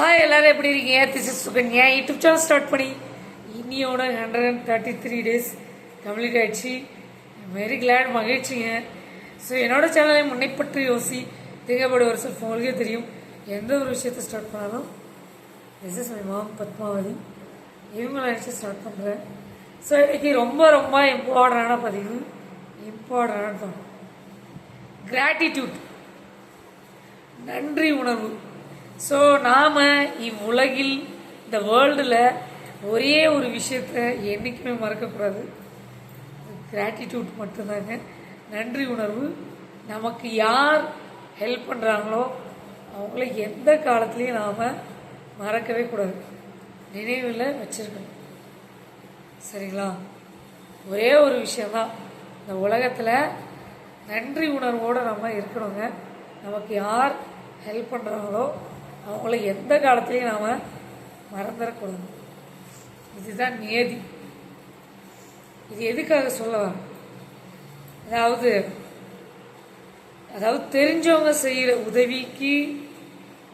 Hi எல்லாரும் எப்படி இருக்கீங்க? This is Sukanya YouTube channel start பண்ணி? இன்னியோட hundred and thirty three days complete ஆயிடுச்சு வெரி கிளாட் மகிழ்ச்சிங்க. ஸோ என்னோட சேனலை முன்னைப்பட்டு யோசி திகப்பட ஒரு செல்ஃப் உங்களுக்கே தெரியும். எந்த ஒரு விஷயத்தை ஸ்டார்ட் பண்ணாலும் this is my mom Padmavati. இவங்களை நினச்சி ஸ்டார்ட் பண்ணுறேன் ஸோ இன்றைக்கி ரொம்ப ரொம்ப இம்பார்ட்டண்டான பதிவு இம்பார்ட்டண்டான பதிவு கிராட்டிடியூட் நன்றி உணர்வு. ஸோ நாம் இவ்வுலகில் இந்த வேர்ல்டில் ஒரே ஒரு விஷயத்தை என்றைக்குமே மறக்கக்கூடாது. கிராட்டிடியூட் மட்டும்தாங்க. நன்றி உணர்வு. நமக்கு யார் ஹெல்ப் பண்ணுறாங்களோ அவங்கள எந்த காலத்துலேயும் நாம் மறக்கவே கூடாது. நினைவில் வச்சுருக்கணும். சரிங்களா? ஒரே ஒரு விஷயந்தான் இந்த உலகத்தில் நன்றி உணர்வோடு நம்ம இருக்கணுங்க. நமக்கு யார் ஹெல்ப் பண்ணுறாங்களோ அவங்கள எந்த காலத்திலையும் நாம் மறந்துடக்கூடாது இதுதான் நியதி. இது எதுக்காக சொல்ல அதாவது அதாவது தெரிஞ்சவங்க செய்கிற உதவிக்கு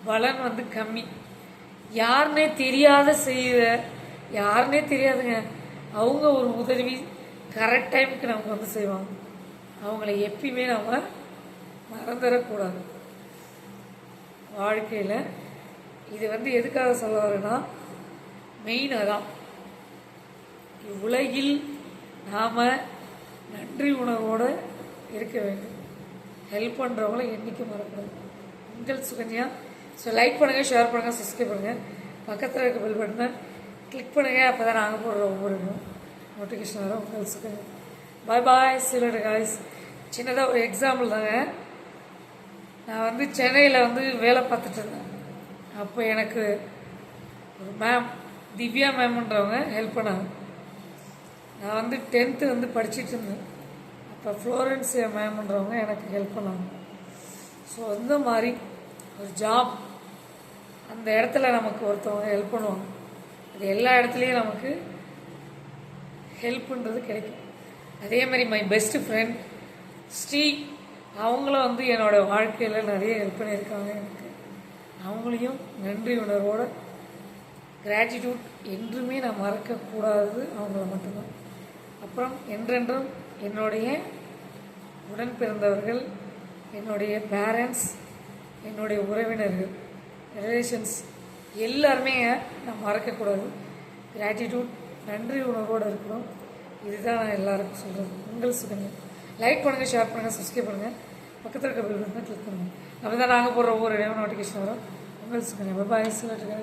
பலன் வந்து கம்மி. யாருனே தெரியாத செய்கிற யாருனே தெரியாதுங்க. அவங்க ஒரு உதவி கரெக்ட் டைமுக்கு நமக்கு வந்து செய்வாங்க. அவங்கள எப்பயுமே நம்ம மறந்துடக்கூடாது வாழ்க்கையில் இது வந்து எதுக்காக சொல்ல வரேன்னா மெயின் அதான். உலகில் நாம் நன்றி உணர்வோடு இருக்க வேண்டும். ஹெல்ப் பண்ணுறவங்கள என்றைக்கும் மறக்கணும் உங்கள் சுகன்யா. ஸோ லைக் பண்ணுங்கள் ஷேர் பண்ணுங்கள் சப்ஸ்கிரைப் பண்ணுங்கள் பக்கத்தில் இருக்க பெல் பட்டனை கிளிக் பண்ணுங்கள் அப்போ தான் நாங்கள் போடுற ஒவ்வொரு நோட்டிஃபிகேஷன் வரும் உங்கள் சுகன்யா. பாய் பாய் சிலர் காய்ஸ் சின்னதாக ஒரு எக்ஸாம்பிள் தாங்க. நான் வந்து சென்னையில் வந்து வேலை பார்த்துட்டு இருந்தேன். அப்போ எனக்கு ஒரு மேம் திவ்யா மேம்ன்றவங்க ஹெல்ப் பண்ணாங்க. நான் வந்து டென்த்து வந்து படிச்சுட்டு இருந்தேன். அப்போ ஃப்ளோரன்ஸ் மேம்ன்றவங்க எனக்கு ஹெல்ப் பண்ணாங்க. ஸோ அந்த மாதிரி ஒரு ஜாப் அந்த இடத்துல நமக்கு ஒருத்தவங்க ஹெல்ப் பண்ணுவாங்க. அது எல்லா இடத்துலையும் நமக்கு ஹெல்ப்புன்றது கிடைக்கும். அதே மாதிரி மை பெஸ்ட் ஃப்ரெண்ட் ஸ்ரீ அவங்களும் வந்து என்னோடய வாழ்க்கையில் நிறைய ஹெல்ப் பண்ணியிருக்காங்க எனக்கு. அவங்களையும் நன்றி உணர்வோட கிராட்டிடியூட் என்றுமே நான் மறக்கக்கூடாது அவங்கள மட்டும்தான். அப்புறம் என்றென்றும் என்னுடைய உடன் பிறந்தவர்கள் என்னுடைய பேரண்ட்ஸ் என்னுடைய உறவினர்கள் ரிலேஷன்ஸ் எல்லாருமே நான் மறக்கக்கூடாது. கிராட்டிடியூட் நன்றி உணர்வோடு இருக்கணும். இதுதான் நான் எல்லாருக்கும் சொல்கிறது உங்கள் சுகன்யா. லைக் பண்ணுங்கள் ஷேர் பண்ணுங்கள் சப்ஸ்கிரைப் பண்ணுங்கள் பக்கத்தில் இருக்க பில் கிளிக் பண்ணுங்கள் அப்போ தான் நாங்கள் போடுற ஒவ்வொரு நோட்டிஃபிகேஷன் வரும். உங்கள் சுகன்யா பாய் சொல்லிட்டு